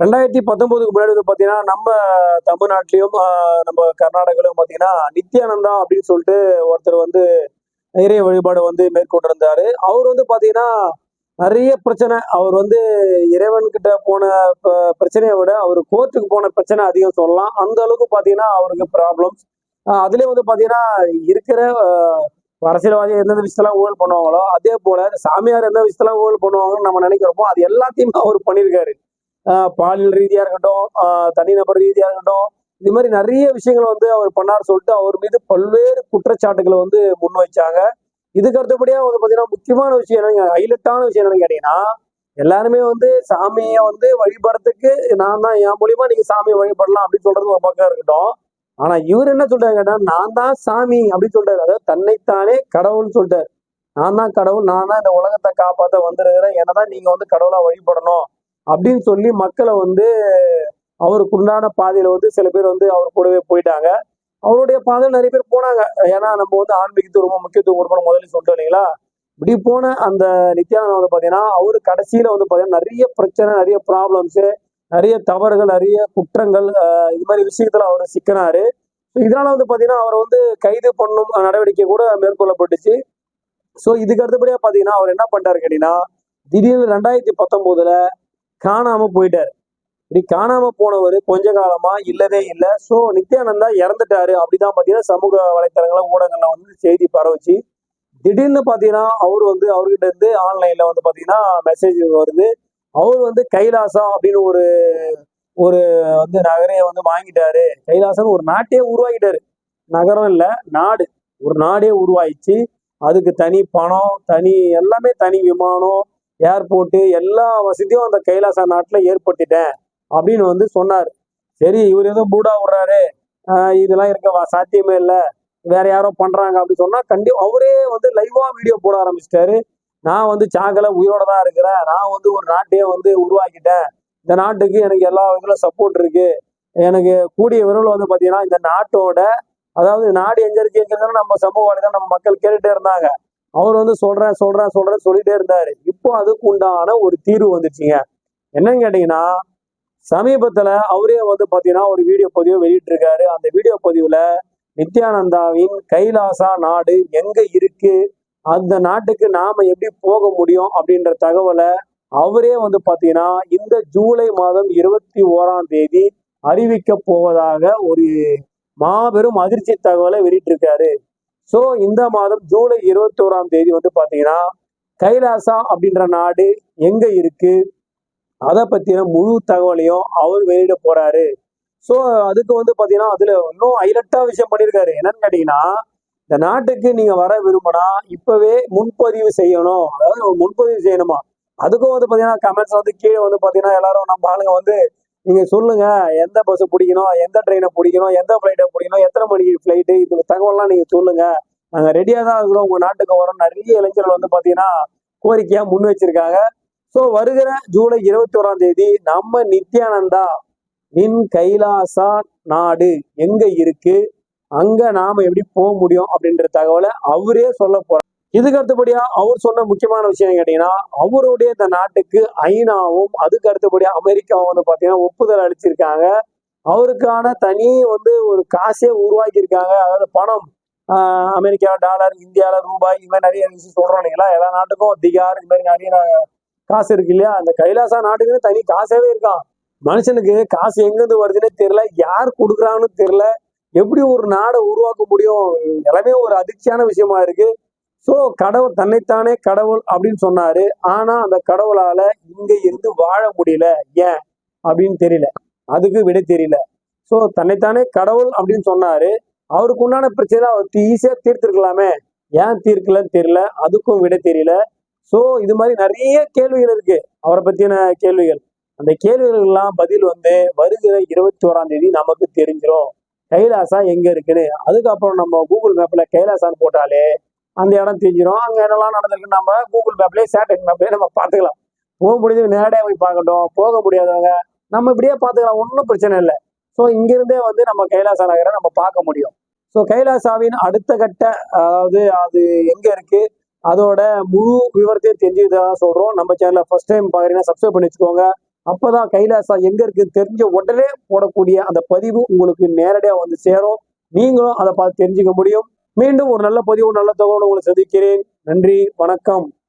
ரெண்டாயிரத்தி பத்தொன்பதுக்கு முன்னாடி வந்து பார்த்தீங்கன்னா நம்ம தமிழ்நாட்டிலையும் நம்ம கர்நாடகாலையும் பார்த்தீங்கன்னா நித்யானந்தா அப்படின்னு சொல்லிட்டு ஒருத்தர் வந்து இறைய வழிபாடு வந்து மேற்கொண்டிருந்தாரு. அவர் வந்து பார்த்தீங்கன்னா நிறைய பிரச்சனை. அவர் வந்து இறைவன்கிட்ட போன பிரச்சனையை விட அவர் கோர்ட்டுக்கு போன பிரச்சனை அதிகம் சொல்லலாம். அந்த அளவுக்கு பார்த்தீங்கன்னா அவருக்கு ப்ராப்ளம்ஸ் அதுலேயே வந்து பார்த்தீங்கன்னா இருக்கிற அரசியல்வாதி எந்தெந்த விஷயத்தெல்லாம் ஊழல் பண்ணுவாங்களோ அதே போல சாமியார் எந்த விஷயத்தெல்லாம் ஊழல் பண்ணுவாங்கன்னு நம்ம நினைக்கிறப்போ அது எல்லாத்தையும் அவர் பண்ணியிருக்காரு. பாலியல் ரீதியா இருக்கட்டும் தனிநபர் ரீதியா இருக்கட்டும் இது மாதிரி நிறைய விஷயங்கள் வந்து அவர் பண்ணார் சொல்லிட்டு அவர் மீது பல்வேறு குற்றச்சாட்டுகளை வந்து முன் வச்சாங்க. இதுக்கு அடுத்தபடியா வந்து பாத்தீங்கன்னா முக்கியமான விஷயம் என்னங்க ஹைலைட்டான விஷயம் என்னன்னு கேட்டீங்கன்னா எல்லாருமே வந்து சாமியை வந்து வழிபடுறதுக்கு நான் தான் என் மூலியமா நீங்க சாமியை வழிபடலாம் அப்படின்னு சொல்றது ஒரு பக்கம் இருக்கட்டும். ஆனா இவர் என்ன சொல்றாரு கேட்டா நான் தான் சாமி அப்படின்னு சொல்றாரு. அதாவது தன்னைத்தானே கடவுள்னு சொல்லிட்டாரு. நான் தான் கடவுள் நான் தான் இந்த உலகத்தை காப்பாற்ற வந்திருக்கிறேன். என்னதான் நீங்க வந்து கடவுளா வழிபடணும். அப்படின்னு சொல்லி மக்களை வந்து அவருக்கு உண்டான பாதையில வந்து சில பேர் வந்து அவர் கூடவே போயிட்டாங்க. அவருடைய பாதையில் நிறைய பேர் போனாங்க. ஏன்னா நம்ம வந்து ஆன்மீகத்துக்கு ரொம்ப முக்கியத்துவம் கொடுக்கணும் முதல்ல சொல்லிட்டோம் இல்லைங்களா? இப்படி போன அந்த நித்யானந்தா வந்து பாத்தீங்கன்னா அவரு கடைசியில வந்து பாத்தீங்கன்னா நிறைய பிரச்சனை நிறைய ப்ராப்ளம்ஸ் நிறைய தவறுகள் நிறைய குற்றங்கள் இது மாதிரி விஷயத்துல அவர் சிக்கினாரு. இதனால வந்து பாத்தீங்கன்னா அவர் வந்து கைது பண்ணும் நடவடிக்கை கூட மேற்கொள்ளப்பட்டுச்சு. ஸோ இதுக்கு அடுத்தபடியா பாத்தீங்கன்னா அவர் என்ன பண்ணிட்டாரு கேட்டீங்கன்னா திடீர்னு ரெண்டாயிரத்தி பத்தொன்பதுல காணாம போயிட்டாரு. இப்படி காணாம போனவர் கொஞ்ச காலமா இல்லவே இல்லை. ஸோ நித்யானந்தா இறந்துட்டாரு. அப்படிதான் பாத்தீங்கன்னா சமூக வலைத்தளங்கள ஊடகங்கள்ல வந்து செய்தி பரவுச்சு. திடீர்னு பாத்தீங்கன்னா அவர் வந்து அவர்கிட்ட இருந்து ஆன்லைன்ல வந்து பாத்தீங்கன்னா மெசேஜ் வருது. அவர் வந்து கைலாசா அப்படின்னு ஒரு ஒரு வந்து நகரையை வந்து வாங்கிட்டாரு. கைலாசன் ஒரு நாட்டையே உருவாக்கிட்டாரு. நகரம் இல்லை நாடு. ஒரு நாடே உருவாயிச்சு அதுக்கு தனி பணம் தனி எல்லாமே தனி விமானம் ஏர்போர்ட்டு எல்லா வசதியும் அந்த கைலாசா நாட்டில் ஏற்படுத்திட்டேன் அப்படின்னு வந்து சொன்னார். சரி இவர் எதுவும் பூடா விடுறாரு. இதெல்லாம் இருக்க சாத்தியமே இல்லை. வேற யாரோ பண்றாங்க அப்படின்னு சொன்னா கண்டி அவரே வந்து லைவா வீடியோ போட ஆரம்பிச்சிட்டாரு. நான் வந்து சாகல உயிரோட தான் இருக்கிறேன். நான் வந்து ஒரு நாட்டையே வந்து உருவாக்கிட்டேன். இந்த நாட்டுக்கு எனக்கு எல்லா விதத்துல சப்போர்ட் இருக்கு. எனக்கு கூடிய விரைவில் வந்து பாத்தீங்கன்னா இந்த நாட்டோட அதாவது நாடு எங்க இருக்கு எங்க நம்ம சமூக வலைதான் நம்ம மக்கள் கேட்டுட்டே இருந்தாங்க. அவர் வந்து சொல்றேன் சொல்றேன் சொல்றேன் சொல்லிட்டே இருந்தாரு. இப்போ அதுக்கு உண்டான ஒரு தீர்வு வந்துச்சுங்க. என்னன்னு கேட்டீங்கன்னா சமீபத்துல அவரே வந்து பாத்தீங்கன்னா ஒரு வீடியோ பதிவு வெளியிட்டிருக்காரு. அந்த வீடியோ பதிவுல நித்யானந்தாவின் கைலாசா நாடு எங்க இருக்கு? அந்த நாட்டுக்கு நாம எப்படி போக முடியும்? அப்படின்ற தகவலை அவரே வந்து பாத்தீங்கன்னா இந்த ஜூலை மாதம் இருபத்தி ஓராம் தேதி அறிவிக்க போவதாக ஒரு மாபெரும் அதிர்ச்சி தகவலை வெளியிட்டிருக்காரு. ஸோ இந்த மாதம் ஜூலை இருபத்தி ஓராம் தேதி வந்து பார்த்தீங்கன்னா கைலாசா அப்படின்ற நாடு எங்க இருக்கு? அதை பற்றின முழு தகவலையும் அவர் வெளியிட போறாரு. ஸோ அதுக்கு வந்து பார்த்தீங்கன்னா அதில் இன்னும் ஹைலைட்டா விஷயம் பண்ணியிருக்காரு என்னன்னு கேட்டிங்கன்னா இந்த நாட்டுக்கு நீங்கள் வர விரும்பினா இப்போவே முன்பதிவு செய்யணும். அதாவது முன்பதிவு செய்யணுமா? அதுக்கும் வந்து பார்த்தீங்கன்னா கமெண்ட்ஸ் வந்து கீழே வந்து பார்த்தீங்கன்னா எல்லாரும் நம்ம ஆளுங்க வந்து நீங்க சொல்லுங்க எந்த பஸ் பிடிக்கணும் எந்த ட்ரெயினை பிடிக்கணும் எந்த ஃப்ளைட்டை பிடிக்கணும் எத்தனை மணிக்கு ஃப்ளைட்டு இந்த தகவல்லாம் நீங்க சொல்லுங்க. நாங்க ரெடியா தான் இருக்கிறோம். உங்க நாட்டுக்கு வரோம். நிறைய இளைஞர்கள் வந்து பாத்தீங்கன்னா கோரிக்கையா முன் வச்சிருக்காங்க. ஸோ வருகிற ஜூலை இருபத்தி ஓராம் தேதி நம்ம நித்யானந்தா நின் கைலாசா நாடு எங்க இருக்கு? அங்க நாம எப்படி போக முடியும் அப்படின்ற தகவலை அவரே சொல்ல போறார். இதுக்கு அடுத்தபடியா அவர் சொன்ன முக்கியமான விஷயம் கேட்டீங்கன்னா அவருடைய இந்த நாட்டுக்கு ஐநாவும் அதுக்கு அடுத்தபடியா அமெரிக்காவும் வந்து பாத்தீங்கன்னா ஒப்புதல் அளிச்சிருக்காங்க. அவருக்கான தனி வந்து ஒரு காசே உருவாக்கி இருக்காங்க அதாவது பணம் அமெரிக்கா டாலர் இந்தியாவில் ரூபாய் இது மாதிரி நிறைய விஷயம் சொல்றோம் இல்லைங்களா? எல்லா நாட்டுக்கும் திகார் இது மாதிரி நிறைய காசு இருக்கு இல்லையா? அந்த கைலாசா நாட்டுக்குன்னு தனி காசாவே இருக்கான். மனுஷனுக்கு காசு எங்கிருந்து வருதுன்னே தெரியல. யார் கொடுக்குறாங்கன்னு தெரியல. எப்படி ஒரு நாடை உருவாக்க முடியும்? எல்லாமே ஒரு அதிர்ச்சியான விஷயமா இருக்கு. சோ கடவுள் தன்னைத்தானே கடவுள் அப்படின்னு சொன்னாரு. ஆனா அந்த கடவுளால இங்க இருந்து வாழ முடியல. ஏன்? அப்படின்னு தெரியல. அதுக்கு விடை தெரியல. சோ தன்னைத்தானே கடவுள் அப்படின்னு சொன்னாரு. அவருக்கு உண்டான பிரச்சனை அவர் ஈஸியா தீர்த்திருக்கலாமே. ஏன் தீர்க்கலன்னு தெரியல. அதுக்கும் விடை தெரியல. சோ இது மாதிரி நிறைய கேள்விகள் இருக்கு. அவரை பத்தின கேள்விகள். அந்த கேள்விகள்லாம் பதில் வந்து வருகிற இருபத்தி ஓராம் தேதி நமக்கு தெரிஞ்சிடும் கைலாசா எங்க இருக்குன்னு. அதுக்கப்புறம் நம்ம கூகுள் மேப்ல கைலாசான்னு போட்டாலே அந்த இடம் தெரிஞ்சிடும் அங்கே என்னெல்லாம் நடந்திருக்கு நம்ம கூகுள் மேப்லேயே சேட்டலைட் மேப்லேயே நம்ம பார்த்துக்கலாம். போக முடிஞ்சவங்க நேரடியாக போய் பார்க்கட்டும். போக முடியாதவங்க நம்ம இப்படியே பார்த்துக்கலாம். ஒன்றும் பிரச்சனை இல்லை. ஸோ இங்கிருந்தே வந்து நம்ம கைலாசா நகரை நம்ம பார்க்க முடியும். ஸோ கைலாசாவின் அடுத்த கட்ட அதாவது அது எங்கே இருக்குது அதோட முழு விவரத்தையும் தெரிஞ்சுதான் சொல்கிறோம் நம்ம சேனலை ஃபர்ஸ்ட் டைம் பார்க்குறீங்கன்னா சப்ஸ்கிரைப் பண்ணி வச்சுக்கோங்க. அப்போ தான் கைலாசா எங்கே இருக்குது தெரிஞ்ச உடனே போடக்கூடிய அந்த பதிவு உங்களுக்கு நேரடியாக வந்து சேரும். நீங்களும் அதை பார்த்து தெரிஞ்சுக்க முடியும். மீண்டும் ஒரு நல்ல பதிவு நல்ல தகவலோடு உங்களை சந்திக்கிறேன். நன்றி வணக்கம்.